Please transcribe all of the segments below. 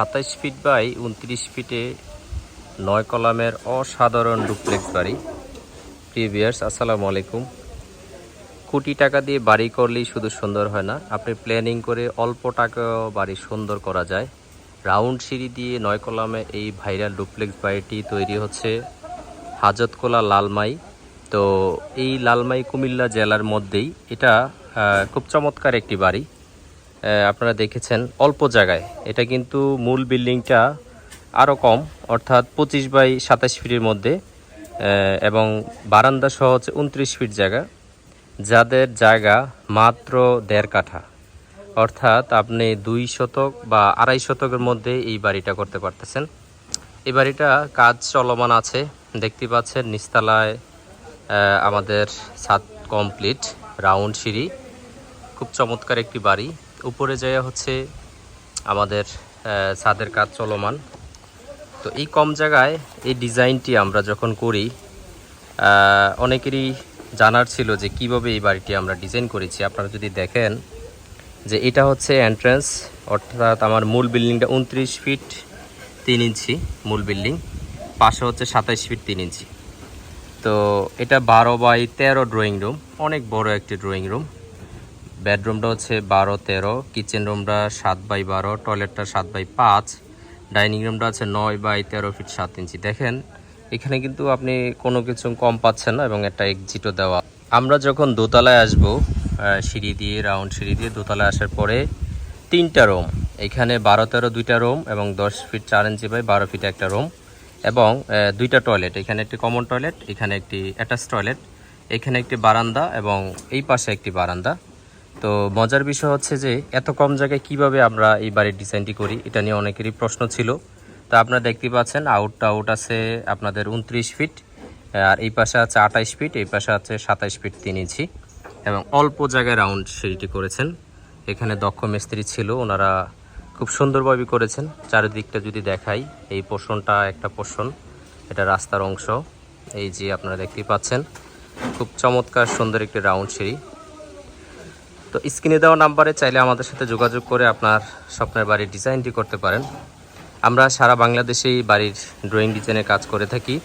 সাতাইশ feet by উনত্রিশ ফিটে নয় কলামের অসাধারণ ডুপ্লেক্স বাড়ি প্রিভিয়ার্স আসসালামু আলাইকুম। কোটি টাকা দিয়ে বাড়ি করলেই শুধু সুন্দর হয় না, আপনি প্ল্যানিং করে অল্প টাকাও বাড়ি সুন্দর করা যায়। রাউন্ড সিঁড়ি দিয়ে নয় কলামে এই ভাইরাল ডুপ্লেক্স বাড়িটি তৈরি হচ্ছে হাজতকোলা লালমাই। তো এই লালমাই কুমিল্লা জেলার মধ্যেই। এটা খুব চমৎকার একটি বাড়ি। আপনারা দেখেছেন অল্প জায়গায়। এটা কিন্তু মূল বিল্ডিংটা আরও কম, অর্থাৎ পঁচিশ বাই সাতাশ ফিটের মধ্যে এবং বারান্দা সহ হচ্ছে উনত্রিশ ফিট জায়গা, যাদের জায়গা মাত্র দেড় কাঠা। অর্থাৎ আপনি দুই শতক বা আড়াই শতকের মধ্যে এই বাড়িটা করতে পারতেছেন। এই বাড়িটা কাজ চলমান আছে, দেখতে পাচ্ছেন নিস্তালায় আমাদের ছাদ কমপ্লিট, রাউন্ড সিঁড়ি। খুব চমৎকার একটি বাড়ি। উপরে যাওয়া হচ্ছে আমাদের ছাদের কাজ চলমান। তো এই কম জায়গায় এই ডিজাইনটি আমরা যখন করি অনেকেরই জানার ছিল যে কীভাবে এই বাড়িটি আমরা ডিজাইন করেছি। আপনারা যদি দেখেন যে এটা হচ্ছে এন্ট্রান্স অর্থাৎ আমার মূল বিল্ডিংটা উনত্রিশ ফিট তিন ইঞ্চি, মূল বিল্ডিং। পাশে হচ্ছে সাতাইশ ফিট তিন ইঞ্চি। তো এটা বারো বাই তেরো ড্রয়িং রুম অনেক বড় একটি ড্রয়িং রুম বেডরুমটা হচ্ছে বারো, তেরো, কিচেন রুমটা সাত বাই বারো, টয়লেটটা সাত বাই পাঁচ, ডাইনিং রুমটা আছে নয় বাই তেরো ফিট সাত ইঞ্চি। দেখেন, এখানে কিন্তু আপনি কোনো কিছু কম পাচ্ছেন না এবং একটা এক্সিটও দেওয়া। আমরা যখন দোতলায় আসব সিঁড়ি দিয়ে রাউন্ড সিঁড়ি দিয়ে দোতলায় আসার পরে তিনটা রুম, এখানে বারো, তেরো দুইটা রুম এবং দশ ফিট চার ইঞ্চি বাই বারো ফিট একটা রুম এবং দুইটা টয়লেট, এখানে একটি কমন টয়লেট এখানে একটি অ্যাটাচ টয়লেট এখানে একটি বারান্দা এবং এই পাশে একটি বারান্দা। তো মজার বিষয় হচ্ছে যে, এত কম জায়গায় কীভাবে আমরা এই বাড়ির ডিজাইনটি করি, এটা নিয়ে অনেকেরই প্রশ্ন ছিল। তো আপনারা দেখতে পাচ্ছেন আউটটা আউট আছে আপনাদের উনত্রিশ ফিট, আর এই পাশে আছে আঠাইশ ফিট, এই পাশে আছে সাতাইশ ফিট তিন ইঞ্চি, এবং অল্প জায়গায় রাউন্ড সিঁড়িটি করেছেন। এখানে দক্ষ মিস্ত্রি ছিল, ওনারা খুব সুন্দরভাবে করেছেন। চারিদিকটা যদি দেখাই, এই পোষণটা একটা পোষণ, এটা রাস্তার অংশ। এই যে আপনারা দেখতেই পাচ্ছেন, খুব চমৎকার সুন্দর একটি রাউন্ড সিঁড়ি। তো স্ক্রিনে দেওয়া নাম্বারে চাইলে আমাদের সাথে যোগাযোগ করে আপনার স্বপ্নের বাড়ির ডিজাইনটি করতে পারেন। আমরা সারা বাংলাদেশেই বাড়ির ড্রয়িং ডিজাইনের কাজ করে থাকি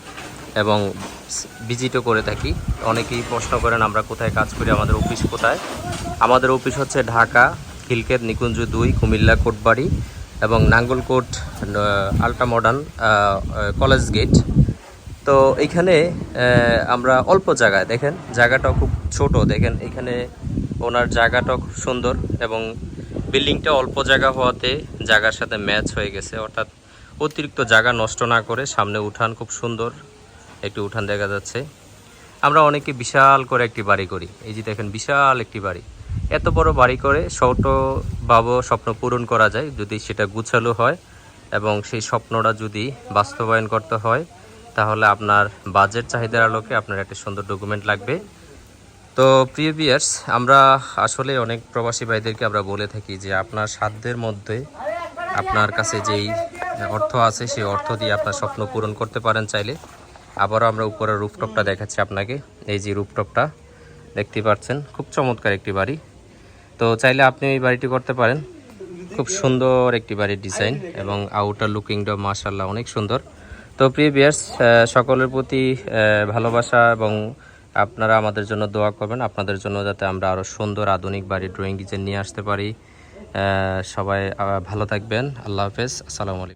এবং ভিজিটও করে থাকি। অনেকেই প্রশ্ন করেন, আমরা কোথায় কাজ করি? আমাদের অফিস কোথায়? আমাদের অফিস হচ্ছে ঢাকা খিলকেত নিকুঞ্জ দুই, কুমিল্লা, কোটবাড়ি এবং Nangalkot ultra modern college gate. তো এইখানে আমরা অল্প জায়গায়, দেখেন, জায়গাটাও খুব ছোট। দেখেন, এখানে ওনার জায়গাটাও খুব সুন্দর এবং বিল্ডিংটা অল্প জায়গা হওয়াতে জায়গার সাথে ম্যাচ হয়ে গেছে। অর্থাৎ অতিরিক্ত জায়গা নষ্ট না করে সামনে উঠান খুব সুন্দর একটি উঠান দেখা যাচ্ছে। আমরা অনেকে বিশাল করে একটি বাড়ি করি। এই যে দেখেন, বিশাল একটি বাড়ি। এত বড় বাড়ি করে ছোট বাবু স্বপ্ন পূরণ করা যায় যদি সেটা গুছালো হয় এবং সেই স্বপ্নটা যদি বাস্তবায়ন করতে হয়, তাহলে আপনার বাজেট চাহিদার আলোকে আপনার একটা সুন্দর ডকুমেন্ট লাগবে। তো প্রিয় বিয়ার্স আমরা আসলে অনেক প্রবাসী ভাইদেরকে আমরা বলে থাকি যে আপনার সাধ্যের মধ্যে আপনার কাছে যেই অর্থ আছে, সেই অর্থ দিয়ে আপনার স্বপ্ন পূরণ করতে পারেন চাইলে। আবারও আমরা উপরের রুফটপটা দেখাচ্ছি আপনাকে। এই যে রুফটপটা, দেখতে পাচ্ছেন, খুব চমৎকার একটি বাড়ি। তো চাইলে আপনি এই বাড়িটি করতে পারেন। খুব সুন্দর একটি বাড়ির ডিজাইন এবং আউটার লুকিংটাও মাশাল্লাহ অনেক সুন্দর। তো প্রিয় বিয়ার্স সকলের প্রতি ভালোবাসা এবং আপনারা আমাদের জন্য দোয়া করবেন। আপনাদের জন্য যাতে আমরা আরও সুন্দর আধুনিক বাড়ি ড্রয়িং কিচেন নিয়ে আসতে পারি। সবাই ভালো থাকবেন। আল্লাহ হাফেজ। আসসালামু আলাইকুম।